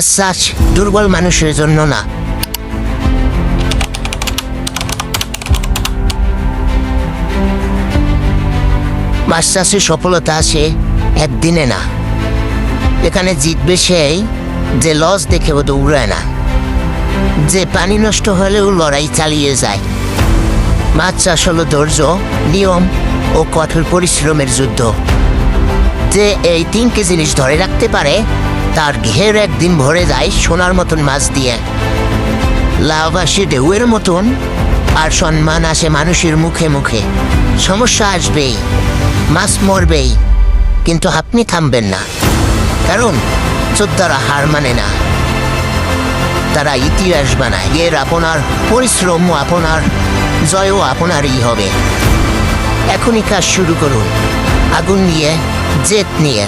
চাষ দুর্বল মানুষের জন্য না। চাষে সফলতা আসে একদিনে না। এখানে জিতবে সেই যে লস ও দৌড়ায় না। যে পানি নষ্ট হলেও লড়াই চালিয়ে যায়। মাছ চাষ হলো ধৈর্য, নিয়ম ও কঠোর পরিশ্রমের যুদ্ধ। যে এই তিনটে জিনিস ধরে রাখতে পারে তার ঘের একদিন ভরে যায় সোনার মতন মাছ দিয়ে। লাভ আসে ঢেউয়ের মতন, আর সম্মান আসে মানুষের মুখে মুখে। সমস্যা আসবেই, মাছ মরবেই, কিন্তু আপনি থামবেন না। কারণ যোদ্ধারা হার মানে না। তারা ইতিহাস বানায়, এর আপনার পরিশ্রম, আপনার জয়ও আপনারই হবে। এখনই কাজ শুরু করুন, আগুন নিয়ে, জেদ নিয়ে।